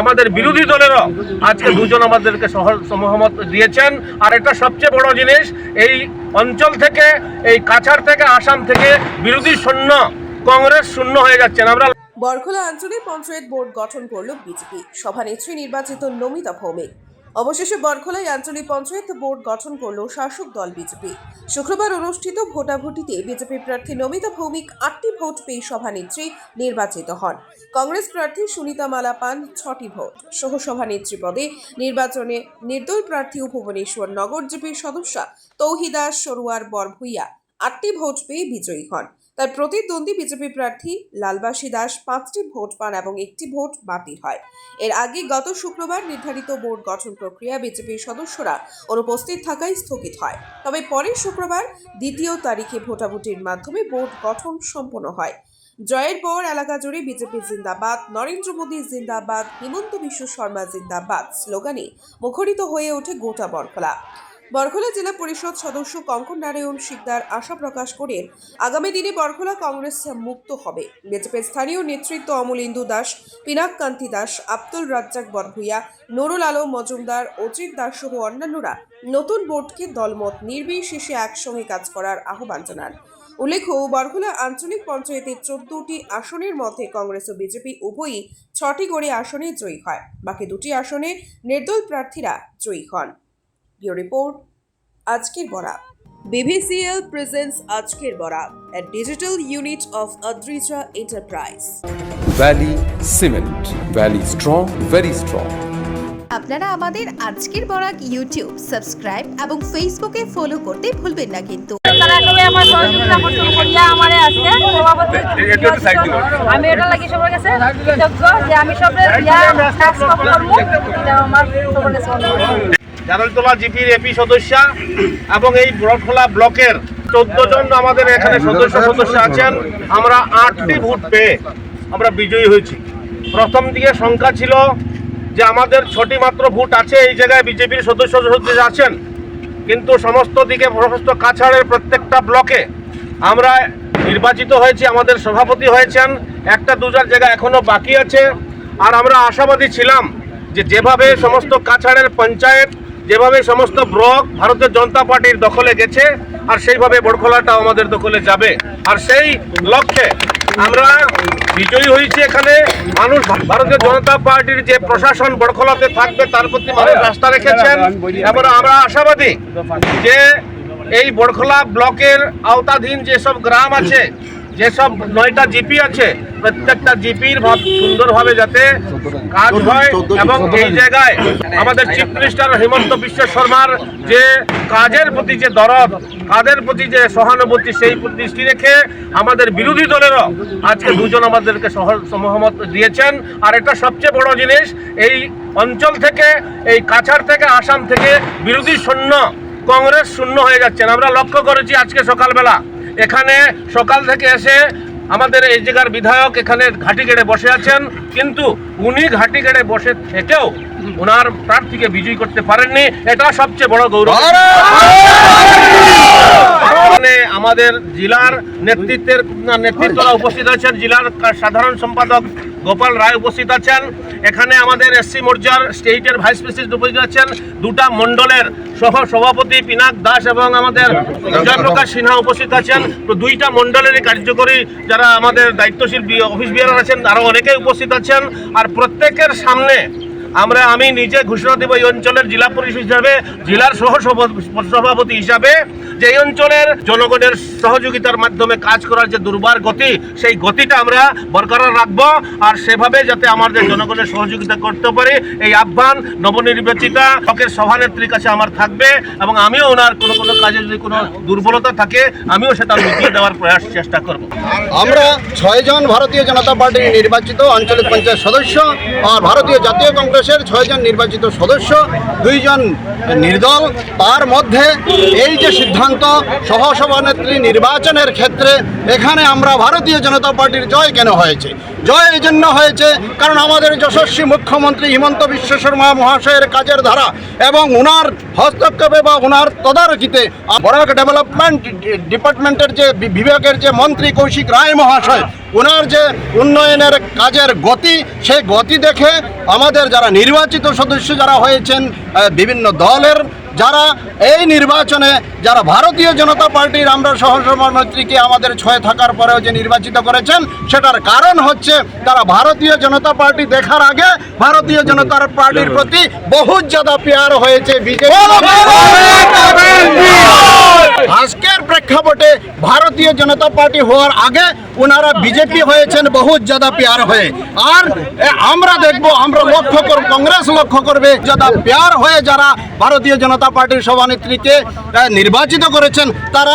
আমাদের বিরোধী দলেরও আজকে দুজন আমাদেরকে সহ- সহমত দিয়েছেন। আর এটা সবচেয়ে বড় জিনিস, এই অঞ্চল থেকে, এই কাছাড় থেকে, আসাম থেকে বিরোধী শূন্য, কংগ্রেস শূন্য হয়ে যাচ্ছেন আমরা বরখোলা আঞ্চলিক পঞ্চায়েত বোর্ড গঠন করল বিজেপি। সভানেত্রী নির্বাচিত নমিতা ভৌমিক। অবশেষে বরখোলায় আঞ্চলিক পঞ্চায়েত বোর্ড গঠন করল শাসক দল বিজেপি। শুক্রবার অনুষ্ঠিত ভোটাভুটিতে বিজেপি প্রার্থী নমিতা ভৌমিক আটটি ভোট পেয়ে সভানেত্রী নির্বাচিত হন। কংগ্রেস প্রার্থী সুনিতা মালা পান ছটি ভোট। সহ সভানেত্রী পদে নির্বাচনে নির্দল প্রার্থী উপবনেশ্বর নগর জিপির সদস্য তৌহিদা সরুয়ার বরভুইয়া আটটি ভোট পেয়ে বিজয়ী হন। তার প্রতিদ্বন্দ্বী বিজেপি প্রার্থী লালবাসী দাস পাঁচটি ভোট পান এবং একটি ভোট বাতিল হয়। এর আগে গত শুক্রবার নির্ধারিত বোর্ড গঠন প্রক্রিয়া বিজেপির সদস্যরা অনুপস্থিত থাকায় স্থগিত হয়। তবে পরের শুক্রবার দ্বিতীয় তারিখে ভোটাভুটির মাধ্যমে বোর্ড গঠন সম্পন্ন হয়। জয়ের পর এলাকা জুড়ে বিজেপি জিন্দাবাদ, নরেন্দ্র মোদী জিন্দাবাদ, হিমন্ত বিশ্ব শর্মা জিন্দাবাদ স্লোগানে মুখরিত হয়ে ওঠে গোটা বরখলা। বরখলা জেলা পরিষদ সদস্য কঙ্কন নারায়ণ শিকদার আশা প্রকাশ করেন, আগামী দিনে বরখোলা কংগ্রেস মুক্ত হবে। বিজেপির স্থানীয় নেতৃত্ব অমলেন্দু দাস, পিনাক কান্তি দাস আব্দুল রাজ্জাক বরভুইয়া নুরুল আলম মজুমদার, অজিত দাস সহ অন্যান্যরা নতুন বোর্ডকে দলমত নির্বিশেষে একসঙ্গে কাজ করার আহ্বান জানান। উল্লেখ্য, বরখোলা আঞ্চলিক পঞ্চায়েতের চোদ্দটি আসনের মধ্যে কংগ্রেস ও বিজেপি উভয়ই ছটি করে আসনে জয়ী হয়। বাকি দুটি আসনে নির্দল প্রার্থীরা জয়ী হন। ব্যুরো রিপোর্ট আজকের বরা বিভিসিএল প্রেজেন্টস আজকের বরা a digital unit of Adrija enterprise valley Cement. Valley strong, very strong. আপনারা আমাদের আজকের বরাক ইউটিউব সাবস্ক্রাইব এবং ফেসবুকে ফলো করতে ভুলবেন না কিন্তু। আমি এটা লাগি সবার কাছে আমি সবের কাজ করব জালালতলা জিপির এপি সদস্য এবং এই বড়খোলা ব্লকের চোদ্দ জন আমাদের এখানে সদস্য সদস্য আছেন। আমরা আটটি ভোট পেয়ে আমরা বিজয়ী হয়েছি। প্রথম দিকে সংখ্যা ছিল যে আমাদের ছটি মাত্র ভোট আছে এই জায়গায় বিজেপির সদস্য সদস্য আছেন। কিন্তু সমস্ত দিকে সমস্ত কাছাড়ের প্রত্যেকটা ব্লকে আমরা নির্বাচিত হয়েছি আমাদের সভাপতি হয়েছেন। একটা দুজার জায়গা এখনও বাকি আছে। আর আমরা আশাবাদী ছিলাম যে যেভাবে সমস্ত কাছাড়ের পঞ্চায়েত যেভাবে সমস্ত ব্লক ভারতীয় জনতা পার্টির দখলে গেছে, আর সেইভাবে বড়খোলাটাও আমাদের দখলে যাবে। আর সেই লক্ষ্যে আমরা বিজয়ী হয়েছি এখানে। মানুষ ভারতীয় জনতা পার্টির যে প্রশাসন বড়খোলাতে থাকবে, তার প্রতি মানুষ রাস্তা রেখেছেন। এবং আমরা আশাবাদী যে এই বড়খোলা ব্লকের আওতাধীন যেসব গ্রাম আছে যেসব নয়টা জিপি আছে, প্রত্যেকটা জিপির ভাব সুন্দরভাবে যাতে কাজ হয় এবং এই জায়গায় আমাদের চিফ মিনিস্টার হিমন্ত বিশ্ব শর্মার যে কাজের প্রতি যে দরদ, কাজের প্রতি যে সহানুভূতি, সেই দৃষ্টি রেখে আমাদের বিরোধী দলেরও আজকে দুজন আমাদেরকে সহ- সহমত দিয়েছেন। আর এটা সবচেয়ে বড় জিনিস, এই অঞ্চল থেকে, এই কাছাড় থেকে, আসাম থেকে বিরোধী শূন্য, কংগ্রেস শূন্য হয়ে যাচ্ছেন আমরা লক্ষ্য করেছি আজকে সকালবেলা এখানে সকাল থেকে এসে আমাদের এই জায়গার বিধায়ক এখানে ঘাটি গেড়ে বসে আছেন কিন্তু উনি ঘাটি গেড়ে বসে থেকেও ওনার প্রার্থীকে বিজয়ী করতে পারেননি। এটা সবচেয়ে বড় গৌরব। আমাদের জেলার নেতৃত্বের নেতৃত্বরা উপস্থিত আছেন, জেলার সাধারণ সম্পাদক গোপাল রায় উপস্থিত আছেন। এখানে আমাদের এসসি মোর্চার স্টেটের ভাইস প্রেসিডেন্ট উপস্থিত আছেন। দুটা মণ্ডলের সহ সভাপতি পিনাক দাস এবং আমাদের জয়প্রকাশ সিনহা উপস্থিত আছেন। তো দুইটা মণ্ডলেরই কার্যকরী যারা আমাদের দায়িত্বশীল অফিস বিয়ার আছেন আরও অনেকেই উপস্থিত আছেন। আর প্রত্যেকের সামনে আমরা, আমি নিজে ঘোষণা দেব এই অঞ্চলের জেলা পরিষদ হিসাবে, জেলার সহ সভা- সভাপতি হিসাবে, যে এই অঞ্চলের জনগণের সহযোগিতার মাধ্যমে কাজ করার যে দুর্বার গতি, সেই গতিটা আমরা বরকরার রাখব আর সেভাবে যাতে আমাদের জনগণের সহযোগিতা করতে পারি। এই আহ্বান নবনির্বাচিতা লোকের সভানেত্রীর কাছে আমার থাকবে এবং আমিও ওনার কোনো কোনো কাজে যদি কোনো দুর্বলতা থাকে, আমিও সেটা মিটিয়ে দেওয়ার প্রয়াস চেষ্টা করব। আমরা ছয়জন ভারতীয় জনতা পার্টির নির্বাচিত আঞ্চলিক পঞ্চায়েত সদস্য আর ভারতীয় জাতীয় কংগ্রেসের ছয়জন নির্বাচিত সদস্য, দুইজন নির্দল। তার মধ্যে এই যে সিদ্ধান্ত সহসভানেত্রী নির্বাচনের ক্ষেত্রে, এখানে আমরা ভারতীয় জনতা পার্টির জয় কেন হয়েছে? জয় এই জন্য হয়েছে, কারণ আমাদের যশস্বী মুখ্যমন্ত্রী হিমন্ত বিশ্ব শর্মা মহাশয়ের কাজের ধারা এবং ওনার হস্তক্ষেপে বা ওনার তদারকিতে বরাক ডেভেলপমেন্ট ডিপার্টমেন্টের যে বিভাগের যে মন্ত্রী কৌশিক রায় মহাশয় ওনার যে উন্নয়নের কাজের গতি, সেই গতি দেখে আমাদের যারা নির্বাচিত সদস্য যারা হয়েছেন বিভিন্ন দলের যারা এই নির্বাচনে যারা ভারতীয় জনতা পার্টির আমরা সহসভানেত্রীকে আমাদের ছয় থাকার পরেও যে নির্বাচিত করেছেন সেটার কারণ হচ্ছে তারা ভারতীয় জনতা পার্টি দেখার আগে ভারতীয় জনতা পার্টির প্রতি বহু জাদা পেয়ার হয়েছে বিজেপি আজকের প্রেক্ষাপটে ভারতীয় জনতা পার্টি হওয়ার আগে ওনারা বিজেপি হয়েছেন বহু জাদা প্যার হয়ে। আর আমরা দেখব, আমরা লক্ষ্য করব, কংগ্রেস লক্ষ্য করবে যাদা প্যার হয়ে যারা ভারতীয় জনতা পার্টির সভানেত্রীকে নির্বাচিত করেছেন, তারা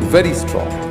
very strong.